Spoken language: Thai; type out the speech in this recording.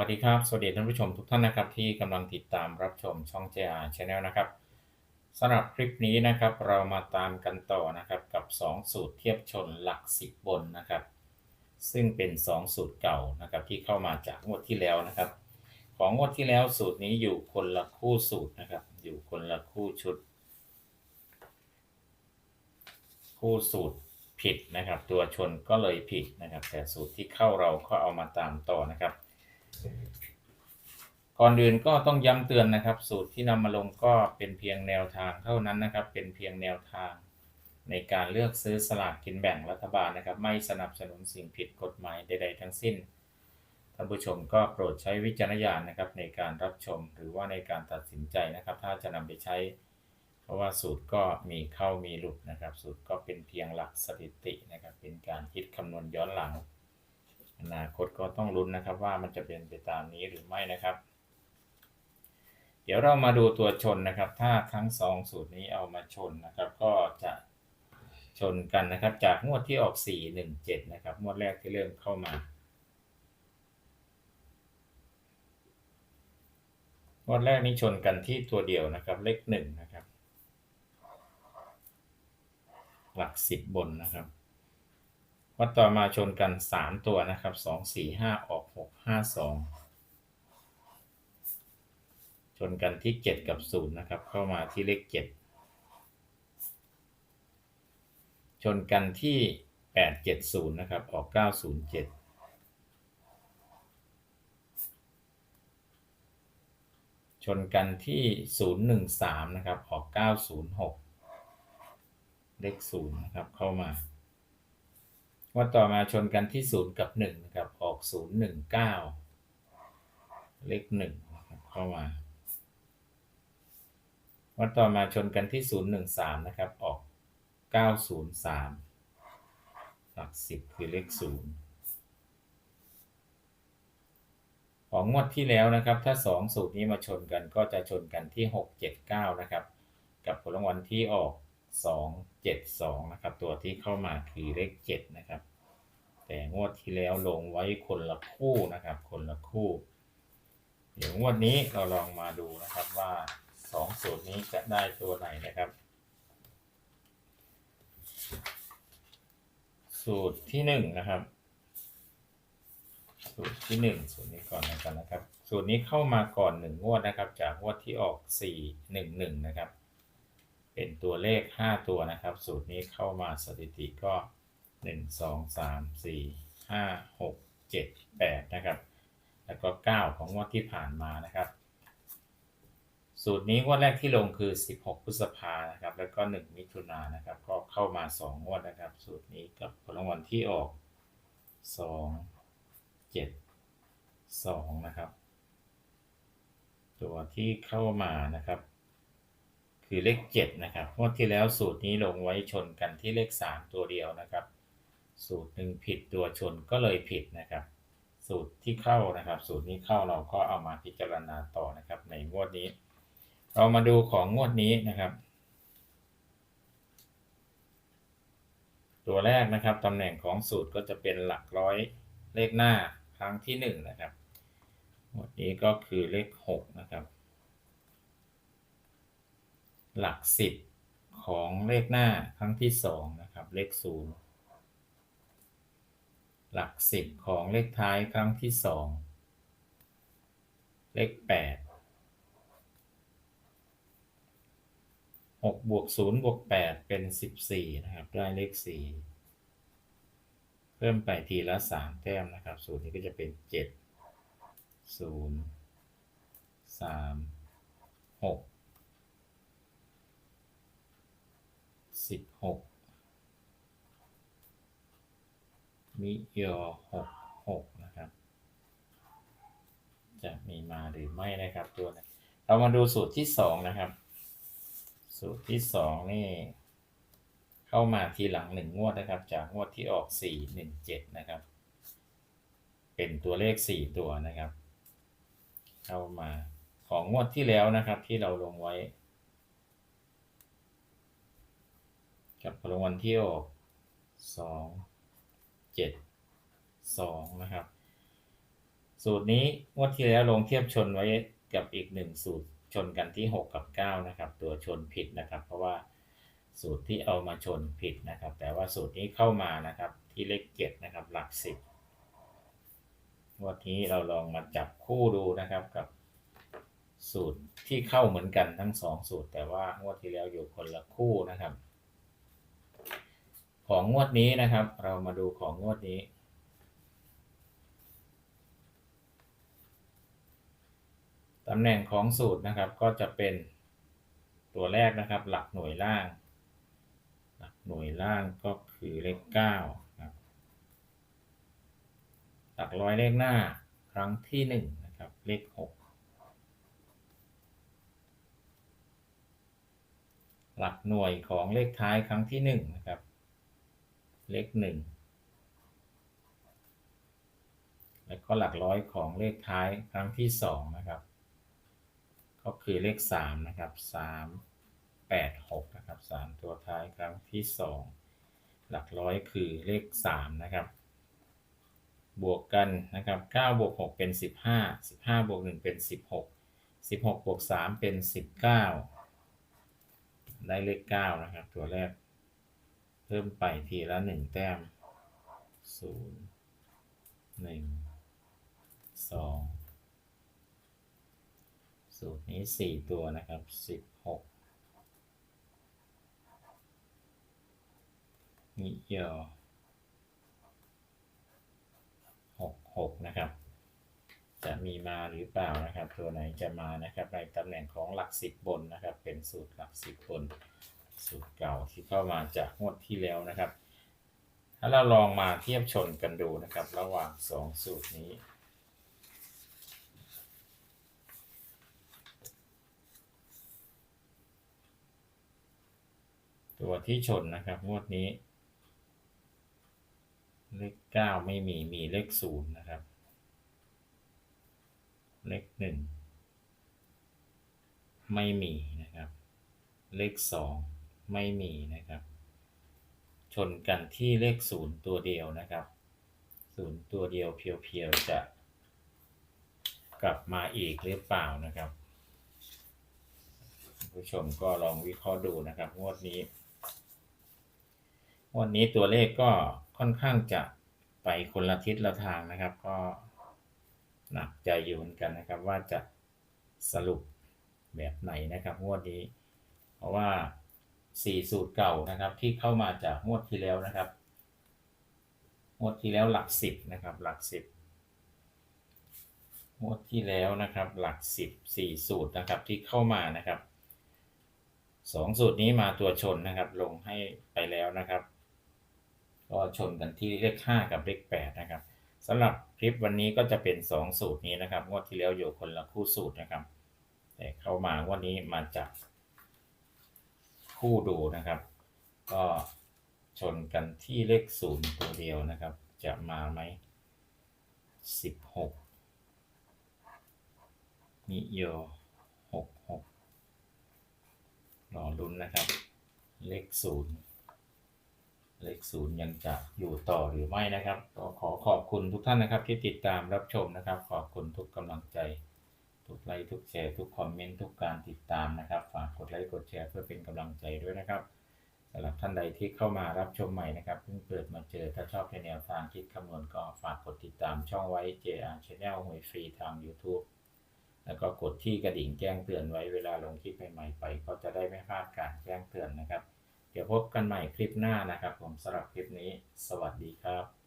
วัสดีครับ สวัสดีท่านผู้ชมทุกท่านนะครับที่กำลังติดตามรับชมช่อง JR Channel นะครับสำหรับคลิปนี้นะครับเรามาตามกันต่อนะครับกับ 2 สูตรเทียบชนหลัก 10 บนนะครับ ซึ่งเป็น 2 สูตรเก่านะครับที่เข้ามาจากงวดที่แล้วนะครับ ของงวดที่แล้วสูตรนี้อยู่คนละคู่สูตรนะครับ อยู่คนละคู่ชุด คู่สูตรผิดนะครับ ตัวชนก็เลยผิดนะครับ แต่สูตรที่เข้าเราก็เอามาตามต่อนะครับ ก่อนอื่นก็ต้องย้ำเตือนนะครับ สูตรที่นำมาลงก็เป็นเพียงแนวทางเท่านั้นนะครับ เป็นเพียงแนวทางในการเลือกซื้อสลากกินแบ่งรัฐบาลนะครับ ไม่สนับสนุนสิ่งผิดกฎหมายใด ๆ ทั้งสิ้นท่านผู้ชมก็โปรดใช้วิจารณญาณนะครับ ในการรับชมหรือว่าในการตัดสินใจนะครับ ถ้าจะนำไปใช้ เพราะว่าสูตรก็มีเข้ามีหลุดนะครับ สูตรก็เป็นเพียงหลักสถิตินะครับ เป็นการคิดคำนวณย้อนหลัง อนาคตก็ต้องลุ้นนะครับว่ามันจะเป็นไปตามนี้หรือไม่นะครับ เดี๋ยวเรามาดูตัวชนนะครับ ถ้าทั้งสองสูตรนี้เอามาชนนะครับ ก็จะชนกันนะครับ จากงวดที่ออก 4 1 7 นะครับงวดแรกที่เริ่มเข้ามา งวดแรกนี้ชนกันที่ตัวเดียวนะครับ เลขหนึ่งนะครับ หลักสิบบนนะครับ วัดต่อมาชนกันสามตัวนะครับสองสี่ห้าออกหกห้าสองชนกันที่เจ็ดกับศูนย์นะครับ เข้ามาที่เลขเจ็ดชนกันที่แปดเจ็ดศูนย์นะครับ ออกเก้าศูนย์เจ็ดชนกันที่ศูนย์หนึ่งสามนะครับ ออกเก้าศูนย์หกเลขศูนย์นะครับ เข้ามา ว่าต่อมาชนกันที่ศูนย์กับหนึ่งนะครับออกศูนย์หนึ่งเก้าเลขหนึ่งนะครับเข้ามาว่าต่อมาชนกันที่ศูนย์หนึ่งสามนะครับออกเก้าศูนย์สามหลักสิบคือเลขศูนย์ของงวดที่แล้วนะครับ ถ้าสองสูตรนี้มาชนกันก็จะชนกันที่หกเจ็ดเก้านะครับ กับผลรางวัลที่ออก สองเจ็ดสองนะครับตัวที่เข้ามาคือเลขเจ็ดนะครับ แต่งวดที่แล้วลงไว้คนละคู่นะครับ คนละคู่ เดี๋ยวงวดนี้เราลองมาดูนะครับว่าสองสูตรนี้จะได้ตัวไหนนะครับ สูตรที่หนึ่งนะครับสูตรที่หนึ่งสูตรนี้ก่อนนะครับนะครับ สูตรนี้เข้ามาก่อนหนึ่งงวดนะครับ จากงวดที่ออกสี่หนึ่งหนึ่งนะครับ เป็นตัวเลขห้าตัวนะครับ สูตรนี้เข้ามาสถิติก็หนึ่งสองสามสี่ห้าหกเจ็ดแปดนะครับ แล้วก็เก้าของงวดที่ผ่านมานะครับ สูตรนี้งวดแรกที่ลงคือ 16 พฤษภานะครับ แล้วก็ 1 มิถุนายนนะครับ ก็เข้ามา 2 งวดนะครับ สูตรนี้กับผลรางวัลที่ออก 2 7 2 นะครับ ตัวที่เข้ามานะครับ คือเลข 7 นะครับงวดที่แล้วสูตรนี้ลงไว้ชนกันที่เลข 3 ตัวเดียวนะครับ สูตรหนึ่งผิดตัวชนก็เลยผิดนะครับ สูตรที่เข้านะครับ สูตรนี้เข้าเราก็เอามาพิจารณาต่อนะครับ ในงวดนี้ เรามาดูของงวดนี้นะครับ ตัวแรกนะครับตำแหน่งของสูตรก็จะเป็นหลักร้อยเลขหน้าครั้งที่หนึ่งนะครับงวดนี้ก็คือเลขหกนะครับ หลัก 10 ของเลขหน้าครั้งที่2นะครับเลข0หลัก 10 ของเลขท้ายครั้งที่ 2 เลข 8 6บวก0บวก8เป็น 14 นะครับ ได้เลข 4 เพิ่มไปทีละ 3 แต้มนะครับ0นี้ก็จะเป็น 7 0 3 6 สิบหกมิยอหกหกนะครับ จะมีมาหรือไม่นะครับตัวนี้เรามาดูสูตรที่สองนะครับ สูตรที่สองนี่ เข้ามาทีหลังหนึ่งงวดนะครับ จากงวดที่ออกสี่หนึ่งเจ็ดนะครับ เป็นตัวเลขสี่ตัวนะครับ เข้ามาของงวดที่แล้วนะครับที่เราลงไว้ กับรางวัลที่ออกสองเจ็ดสองนะครับ สูตรนี้งวดที่แล้วลงเทียบชนไว้กับอีกหนึ่งสูตรชนกันที่ 6 กับ 9 นะครับ ตัวชนผิดนะครับ เพราะว่าสูตรที่เอามาชนผิดนะครับ แต่ว่าสูตรนี้เข้ามานะครับ ที่เลขเจ็ดนะครับ หลักสิบวดนี้เราลองมาจับคู่ดูนะครับกับสูตรที่เข้าเหมือนกันทั้งสองสูตร แต่ว่างวดที่แล้วอยู่คนละคู่นะครับ ของงวดนี้นะครับ เรามาดูของงวดนี้ ตำแหน่งของสูตรนะครับก็จะเป็นตัวแรกนะครับ หลักหน่วยล่าง หลักหน่วยล่างก็คือเลขเก้าครับหลักร้อยเลขหน้าครั้งที่หนึ่งนะครับเลขหกหลักหน่วยของเลขท้ายครั้งที่หนึ่งนะครับ เลขหนึ่งแล้วก็หลักร้อยของเลขท้ายครั้งที่สองนะครับ ก็คือเลขสามนะครับสามแปดหกนะครับสามตัวท้ายครั้งที่สองหลักร้อยคือเลขสามนะครับบวกกันนะครับเก้าบวกหกเป็นสิบห้าสิบห้าบวกหนึ่งเป็นสิบหกสิบหกบวกสามเป็นสิบเก้าได้เลขเก้านะครับ ตัวแรก เพิ่มไปทีละหนึ่งแต้มศูนย์หนึ่งสองสูตรนี้สี่ตัวนะครับสิบหกนิยอหกหกนะครับ จะมีมาหรือเปล่านะครับ ตัวไหนจะมานะครับในตำแหน่งของหลักสิบบนนะครับ เป็นสูตรหลักสิบบน สูตรเก่าที่เข้ามาจากงวดที่แล้วนะครับ ถ้าเราลองมาเทียบชนกันดูนะครับ ระหว่างสองสูตรนี้ ตัวที่ชนนะครับ งวดนี้ เลขเก้าไม่มีมีเลขศูนย์นะครับ เลขหนึ่งไม่มีนะครับ เลขสอง ไม่มีนะครับ ชนกันที่เลขศูนย์ตัวเดียวนะครับศูนย์ตัวเดียวเพียวๆจะ กลับมาอีกหรือเปล่านะครับ ผู้ชมก็ลองวิเคราะห์ดูนะครับ งวดนี้งวดนี้ตัวเลขก็ค่อนข้างจะไปคนละทิศละทางนะครับ ก็หนักใจอยู่เหมือนกันนะครับ ว่าจะสรุปแบบไหนนะครับงวดนี้ เพราะว่า สี่สูตรเก่านะครับ ที่เข้ามาจากงวดที่แล้วนะครับงวดที่แล้วหลักสิบนะครับ หลักสิบงวดที่แล้วนะครับ หลักสิบสี่สูตรนะครับที่เข้ามานะครับสองสูตรนี้มาตัวชนนะครับ ลงให้ไปแล้วนะครับ ก็ชนกันที่เลขห้ากับเลขแปดนะครับสำหรับคลิปวันนี้ก็จะเป็นสองสูตรนี้นะครับงวดที่แล้วอยู่คนละคู่สูตรนะครับ แต่เข้ามางวันนี้มาจาก คู่ดูนะครับ ก็ชนกันที่เลขศูนย์ตัวเดียวนะครับ จะมาไหมสิบหกนิโยหกหกรอลุ้นนะครับ เลขศูนย์เลขศูนย์ยังจะอยู่ต่อหรือไม่นะครับ ก็ขอขอบคุณทุกท่านนะครับที่ติดตามรับชมนะครับ ขอบคุณทุกกำลังใจ ทุกไลค์ทุกแชร์ ทุกคอมเมนต์ทุกการติดตามนะครับ ฝากกดไลค์กดแชร์เพื่อเป็นกำลังใจด้วยนะครับสำหรับท่านใดที่เข้ามารับชมใหม่นะครับเพิ่งเปิดมาเจอถ้าชอบในแนวทางคิดคำนวณก็ฝากกดติดตามช่องไว้ JR Channel หวยฟรีทาง YouTube แล้วก็กดที่กระดิ่งแจ้งเตือนไว้เวลาลงคลิปใหม่ๆไป ก็จะได้ไม่พลาดการแจ้งเตือนนะครับ เดี๋ยวพบกันใหม่คลิปหน้านะครับ ผมสำหรับคลิปนี้ สวัสดีครับ